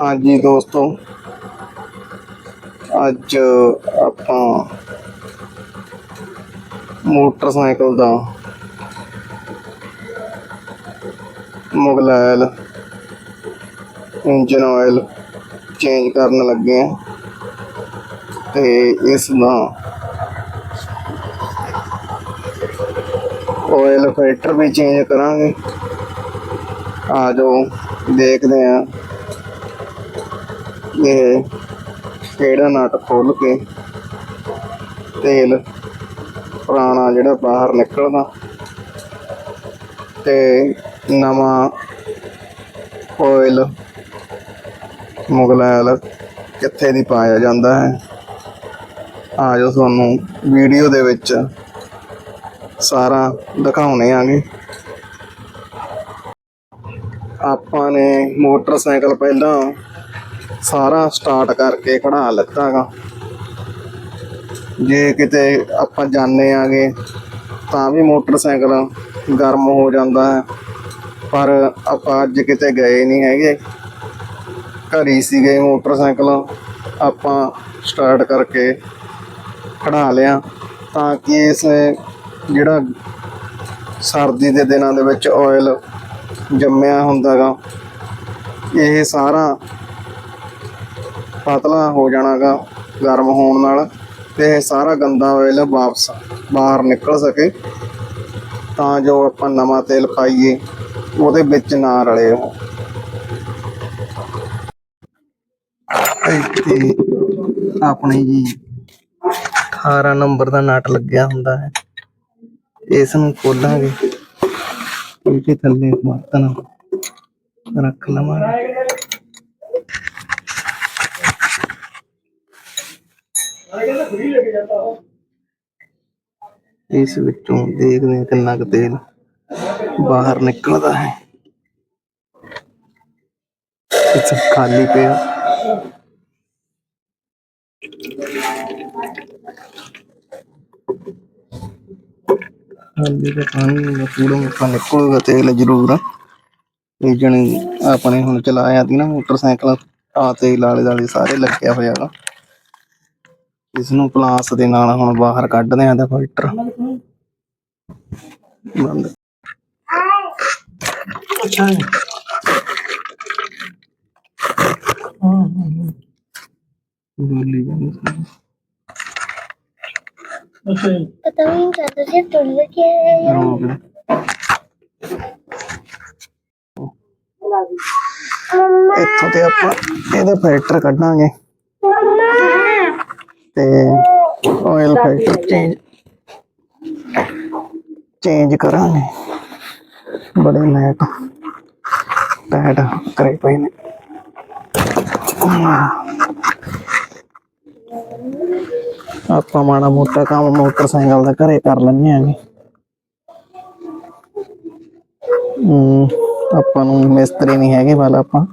ਹਾਂਜੀ ਦੋਸਤੋ, ਅੱਜ ਆਪਾਂ ਮੋਟਰਸਾਈਕਲ ਦਾ ਮੁਗਲੈਲ ਇੰਜਨ ਆਇਲ ਚੇਂਜ ਕਰਨ ਲੱਗੇ ਆ ਤੇ ਇਸ ਦਾ ਆਇਲ ਫਿਲਟਰ ਵੀ ਚੇਂਜ ਕਰਾਂਗੇ। ਆ ਜਾਓ, ਦੇਖਦੇ ਆ ਇਹ ਕਿਹੜਾ ਨਟ ਖੋਲ ਕੇ ਤੇਲ ਪੁਰਾਣਾ ਜਿਹੜਾ ਬਾਹਰ ਨਿਕਲਦਾ ਤੇ ਨਵਾਂ ਆਇਲ ਮੁਗਲੈਲ ਕਿੱਥੇ ਦੀ ਪਾਇਆ ਜਾਂਦਾ ਹੈ, ਆ ਜੋ ਤੁਹਾਨੂੰ ਵੀਡੀਓ ਦੇ ਵਿੱਚ ਸਾਰਾ ਦਿਖਾਉਣੇ ਆਗੇ। ਆਪਾਂ ਨੇ ਮੋਟਰਸਾਈਕਲ ਪਹਿਲਾਂ ਸਾਰਾ ਸਟਾਰਟ ਕਰਕੇ ਖੜਾ ਲੱਤਾਗਾ। ਜੇ ਕਿਤੇ ਆਪਾਂ ਜਾਣੇ ਆਗੇ, ਤਾਂ ਵੀ ਮੋਟਰਸਾਈਕਲ ਗਰਮ ਹੋ ਜਾਂਦਾ ਹੈ। ਪਰ ਆਪਾਂ ਅੱਜ ਕਿਤੇ ਗਏ ਨਹੀਂ ਹੈਗੇ। ਘਰੀ ਸੀਗੇ ਮੋਟਰਸਾਈਕਲ, ਆਪਾਂ ਸਟਾਰਟ ਕਰਕੇ ਖੜਾ ਲਿਆ। ਤਾਂ ਕਿ ਇਸ ਜਿਹੜਾ ਸਰਦੀ ਦੇ ਦਿਨਾਂ ਦੇ ਵਿੱਚ ਆਇਲ ਜੰਮਿਆ ਹੁੰਦਾਗਾ, ਇਹ ਸਾਰਾ ਪਤਲਾ ਹੋ ਜਾਣਾਗਾ ਗਰਮ ਹੋਣ ਨਾਲ ਤੇ ਇਹ ਸਾਰਾ ਗੰਦਾ ਆਇਲ ਵਾਪਸ ਬਾਹਰ ਨਿਕਲ ਸਕੇ। ਤਾਂ ਜੋ ਆਪਾਂ ਨਵਾਂ ਤੇਲ ਪਾਈਏ, ਉਹਦੇ ਵਿੱਚ ਨਾ ਰਲੇ ਉਹ। ਇੱਥੇ ਆਪਣੇ ਜੀ 18 ਨੰਬਰ ਦਾ ਨਟ ਲੱਗਿਆ ਹੁੰਦਾ ਹੈ। ਇਸ ਨੂੰ ਖੋਲਾਂਗੇ। ਇਹਦੇ ਥੱਲੇ ਬਰਤਨ ਰੱਖ ਲਵਾਂਗੇ। ਇਸ ਵਿੱਚੋਂ ਦੇਖਦੇ ਹਾਂ ਕਿੰਨਾ ਕੁ ਤੇਲ ਬਾਹਰ ਨਿਕਲਦਾ ਹੈ। ਇਸ ਖਾਲੀ ਪਿਆ। ਖਾਲੀ ਤੇ ਪਾਣੀ ਦਾ ਪੂਰਾ ਮੁੱਕਾ ਨਿਕਲੂਗਾ, ਤੇਲ ਜ਼ਰੂਰ। ਇਹ ਜਣੀ ਆਪਣੇ ਹੁਣ ਚਲਾਇਆ ਤੀ ਨਾ ਮੋਟਰਸਾਈਕਲ, ਆ ਤੇਲ ਆਲੇ ਦਾਲੇ ਸਾਰੇ ਲੱਗਿਆ ਹੋਇਆਗਾ ਇਸ ਨੂੰ ਪਲਾਸ ਦੇ ਨਾਲ ਹੁਣ ਬਾਹਰ ਕੱਢਦੇ ਆਂ ਦਾ ਫਿਲਟਰ ਬੰਦ ਅੱਛਾ। ਹਾਂ, ਹਾਂ। ਬੋਲੀ ਜਾਂਦੀ ਸੀ। ਪਤਾ ਨਹੀਂ ਚੱਲਦਾ ਸੀ ਟੁੱਲ ਕੇ ਦੇ। ਇੱਥੋਂ ਤੇ ਆਪਾਂ ਇਹਦਾ ਫਿਲਟਰ ਕੱਢਾਂਗੇ ਤੇ ਆਇਲ ਫਿਲਟਰ ਚੇਂਜ ਚੇਂਜ ਕਰਾਂਗੇ। ਬੜੇ ਮੈਟ ਟੈਟ ਕਰੇ ਪਏ ਨੇ। ਆਪਾਂ ਮਾੜਾ ਮੋਟਾ ਕੰਮ ਮੋਟਰਸਾਈਕਲ ਦਾ ਘਰੇ ਕਰ ਲੈਂਦੇ ਆਂਗੇ ਆਪਾਂ ਨੂੰ ਮਿਸਤਰੀ ਨਹੀਂ ਹੈਗੇ ਵਾਲਾ ਆਪਾਂ।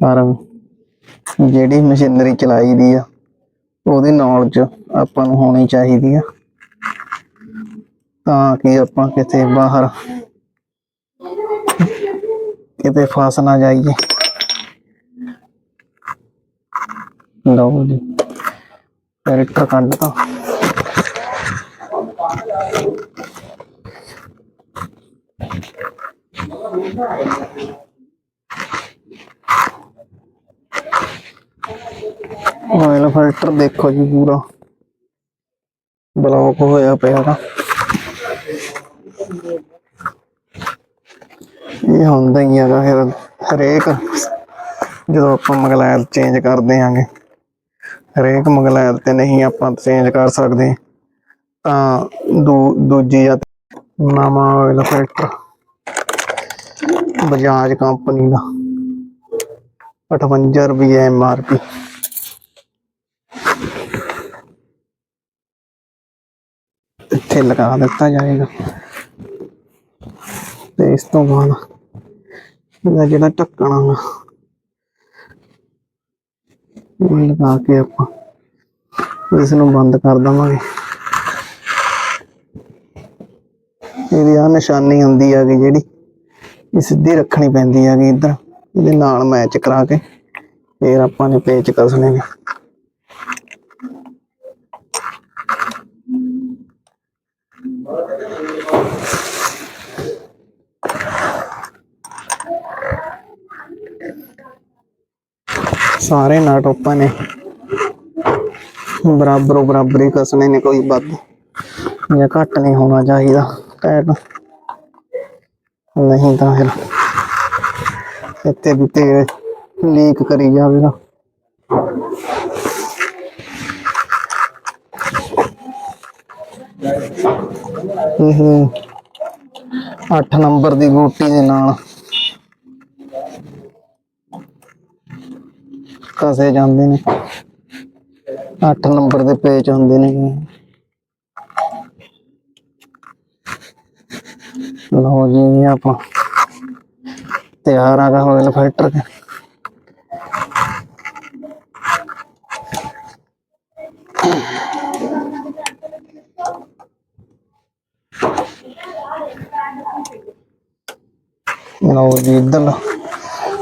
ਪਰ ਜਿਹੜੀ ਮਸ਼ੀਨਰੀ ਚਲਾਈ ਦੀ ਆ, ਉਹਦੀ ਨੌਲੇਜ ਆਪਾਂ ਨੂੰ ਹੋਣੀ ਚਾਹੀਦੀ ਆ। ਤਾਂ ਕਿ ਆਪਾਂ ਕਿਤੇ ਬਾਹਰ ਕਿਤੇ ਫਸ ਨਾ ਜਾਈਏ। ਲਓ ਜੀ ਕੈਰੇਕਟਰ ਕੱਢਤਾ ਆਇਲ ਫਿਲਟਰ ਦੇਖੋ ਜੀ ਪੂਰਾ। ਬਲੌਕ ਹੋਇਆ ਪਿਆ ਵਾ ਇਹ ਹੁੰਦਾ ਹੀ ਹੈਗਾ ਫਿਰ ਹਰੇਕ, ਜਦੋਂ ਆਪਾਂ ਮਗਲੈਲ ਚੇਂਜ ਕਰਦੇ ਆਂਗੇ ਹਰੇਕ ਮਗਲੈਲ ਤੇ ਨਹੀਂ ਆਪਾਂ ਚੇਂਜ ਕਰ ਸਕਦੇ, ਤਾਂ ਦੂ, ਦੂਜੀ ਜਾਂ ਨਵਾਂ ਆਇਲ ਫਿਲਟਰ ਬਜਾਜ ਕੰਪਨੀ ਦਾ। 58 ਰੁਪਏ ਐਮ ਆਰ ਪੀ ਇੱਥੇ ਲਗਾ ਦਿੱਤਾ ਜਾਏਗਾ। ਤੇ ਇਸ ਤੋਂ ਬਾਅਦ ਇਹਦਾ ਜਿਹੜਾ ਢੱਕਣ ਆ ਉਹ ਲਗਾ ਕੇ ਆਪਾਂ ਇਸ ਨੂੰ ਬੰਦ ਕਰ ਦਵਾਂਗੇ। ਇਹਦੀ ਆ ਨਿਸ਼ਾਨੀ ਹੁੰਦੀ ਹੈਗੀ ਜਿਹੜੀ ਇਹ ਸਿੱਧੀ ਰੱਖਣੀ ਪੈਂਦੀ ਹੈਗੀ ਇੱਧਰ। ਇਹਦੇ ਨਾਲ ਮੈਚ ਕਰਾ ਕੇ, ਫਿਰ ਆਪਾਂ ਨੇ ਪੇਚ ਕਸਣੇ ਨੇ। ਸਾਰੇ ਨਟ ਆਪਾਂ ਨੇ। ਬਰਾਬਰੋ ਬਰਾਬਰ ਹੀ ਕਸਣੇ ਨੇ ਕੋਈ ਵੱਧ। ਜਾਂ ਘੱਟ ਨਹੀਂ ਹੋਣਾ ਚਾਹੀਦਾ। ਟਾਇਰ ਨਹੀਂ ਤਾਂ ਫਿਰ ਇੱਥੇ ਵੀ ਤੇਲ ਲੀਕ ਕਰੀ ਜਾਵੇਗਾ। ਇਹ 8 ਨੰਬਰ ਦੀ ਗੋਟੀ ਦੇ ਨਾਲ ਕਸੇ ਜਾਂਦੇ ਨੇ। 8 ਨੰਬਰ ਦੇ ਪੇਚ ਹੁੰਦੇ ਨੇ। ਲਓ ਜੀ ਆਪਾਂ ਤਿਆਰ ਆ ਗਾ ਹੋਇਲ ਫਿਲਟਰ ਕੇ ਲਓ ਜੀ, ਇੱਧਰ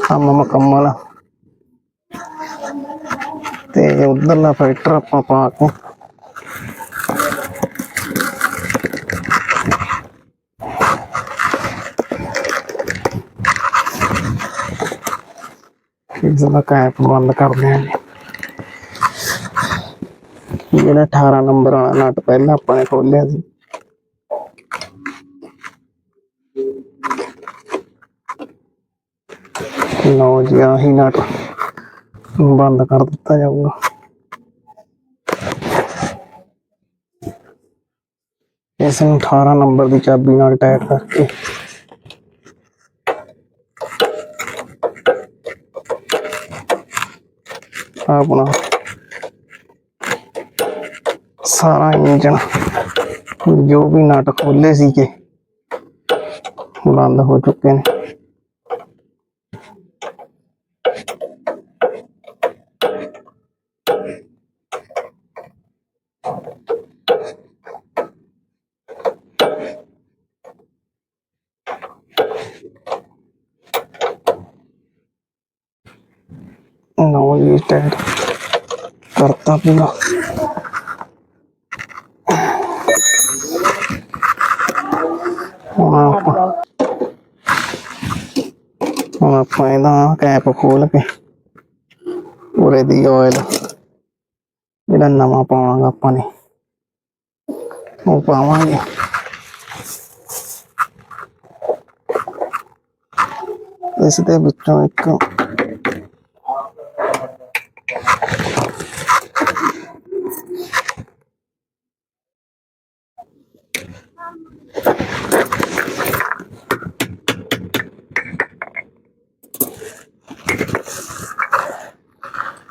ਕੰਮ ਮੁਕੰਮਲ ਆ। ਤੇ ਉਧਰਲਾ ਫਿਲਟਰ ਇਸ ਦਾ ਕੈਪ ਬੰਦ ਕਰਦੇ ਹਾਂ ਜਿਹੜਾ 18 ਨੰਬਰ ਵਾਲਾ ਨਟ ਪਹਿਲਾਂ ਆਪਾਂ ਨੇ ਖੋਲਿਆ ਸੀ। ਲਓ ਜੀ, ਆਹੀ ਨਟ ਬੰਦ ਕਰ ਦਿੱਤਾ ਜਾਊਗਾ। ਇਸ ਨੂੰ 18 ਨੰਬਰ ਦੀ ਚਾਬੀ ਨਾਲ ਟਾਈਟ ਕਰਕੇ ਆਪਣਾ ਸਾਰਾ ਇੰਜਣ ਜੋ ਵੀ ਨਟ ਖੋਲੇ ਸੀਗੇ ਬੰਦ ਹੋ ਚੁੱਕੇ ਨੇ ਲਓ ਜੀ ਟਾਇਰ ਕਰਤਾ ਪੂਰਾ ਹੁਣ ਆਪਾਂ ਇਹਦਾ ਕੈਪ ਖੋਲ ਕੇ ਉਰੇ ਦੀ ਆਇਲ ਜਿਹੜਾ ਨਵਾਂ ਪਾਉਣਾਗਾ ਆਪਾਂ ਨੇ ਉਹ ਪਾਵਾਂਗੇ ਇਸ ਦੇ ਵਿੱਚੋਂ ਇੱਕ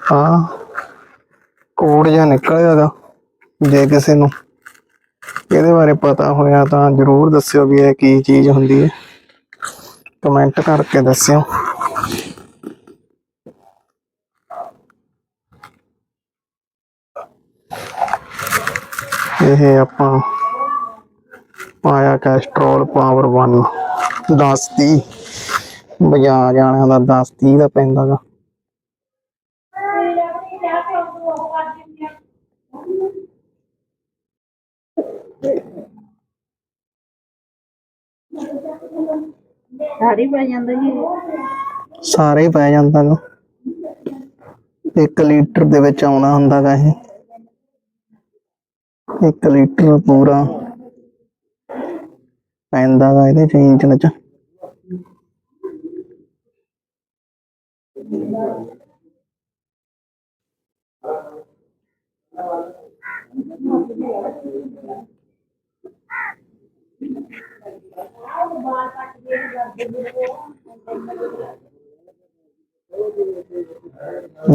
ਹਾਂ। ਕੋਡ ਜਿਹਾ ਨਿਕਲਿਆ ਦਾ ਜੇ ਕਿਸੇ ਨੂੰ ਇਹਦੇ ਬਾਰੇ ਪਤਾ ਹੋਇਆ ਤਾਂ ਜਰੂਰ ਦੱਸਿਓ ਵੀ ਇਹ ਕੀ ਚੀਜ਼ ਹੁੰਦੀ ਹੈ। ਕਮੈਂਟ ਕਰਕੇ ਦੱਸਿਓ। ਇਹ ਆਪਾਂ ਪਾਇਆ ਕੈਸਟਰੋਲ ਪਾਵਰ 1 10 30 ਬਜਾਜ ਵਾਲਿਆਂ ਦਾ 10 30 ਦਾ ਪੈਂਦਾ ਗਾ ਸਾਰੀ ਪੈ ਜਾਂਦਾ ਜੀ। ਸਾਰੇ ਹੀ ਪੈ ਜਾਂਦਾ ਗਾ। 1 ਲੀਟਰ ਦੇ ਵਿੱਚ ਆਉਣਾ ਹੁੰਦਾ ਗਾ ਇਹ। 1 ਲੀਟਰ ਪੂਰਾ ਪੈਂਦਾ ਗਾ ਇਹਦੇ ਚ ਇੰਜਨ ਚ।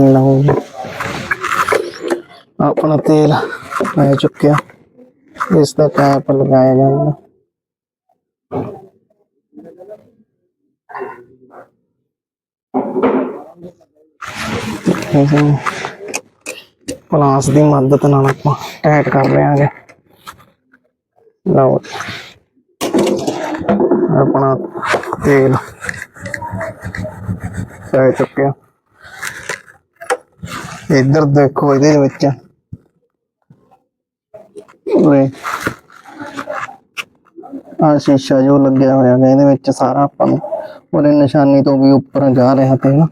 ਲਓ ਜੀ। ਆਪਣਾ ਤੇਲ ਆ ਚੁੱਕਿਆ। ਇਸ ਦਾ ਕੈਪ ਲਗਾਇਆ ਜਾਏਗਾ ਇਸ ਪਲਾਸ ਦੀ ਮਦਦ ਨਾਲ ਆਪਾਂ ਟਾਈਟ ਕਰ ਰਹੇ ਲਓ ਆਪਣਾ ਤੇਲ ਪੈ ਚੁੱਕਿਆ। ਇੱਧਰ ਦੇਖੋ ਇਹਦੇ ਵਿੱਚ। ਉਰੇ ਆ ਸ਼ੀਸ਼ਾ ਜੋ ਲੱਗਿਆ ਹੋਇਆ ਹੈ ਇਹਦੇ ਵਿੱਚ ਸਾਰਾ ਆਪਾਂ ਨੂੰ ਉਹਦੇ ਨਿਸ਼ਾਨੀ ਤੋਂ ਵੀ ਉੱਪਰ ਜਾ ਰਿਹਾ ਤੇ ਤੇਲ।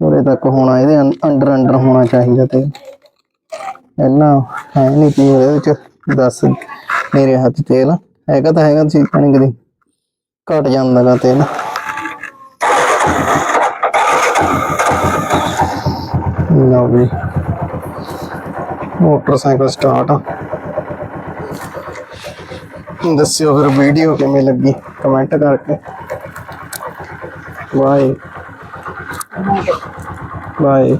ਉਰੇ ਤੱਕ ਹੋਣਾ, ਇਹਦੇ ਅੰਡਰ ਅੰਡਰ ਹੋਣਾ ਚਾਹੀਦਾ ਤੇ ਇਹਨਾਂ ਹੈ ਨਹੀਂ ਕੀ ਇਹਦੇ ਵਿੱਚ ਦੱਸ ਮੇਰੇ ਹੱਥ ਤੇਲ। ਹੈਗਾ ਤਾਂ ਹੈਗਾ ਸੀ ਪਾਣੀ ਕਦੀ। ਘਟ ਜਾਂਦਾ ਗਾ ਤੇਲ। ਲਓ ਵੀ ਮੋਟਰਸਾਈਕਲ ਸਟਾਰਟ ਦੱਸਿਓ ਫਿਰ ਵੀਡੀਓ ਕਿਵੇਂ ਲੱਗੀ ਕਮੈਂਟ ਕਰਕੇ। ਬਾਏ ਬਾਏ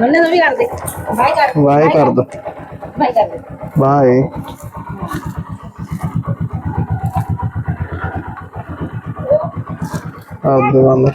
ਮੰਨੇ ਨੂੰ ਵੀ ਕਰ ਦੇ। ਬਾਈ ਕਰ। ਬਾਏ ਕਰ ਦੋ। ਬਾਈ ਕਰ ਦੇ। ਬਾਏ ਆਪਦੇ ਬੰਦ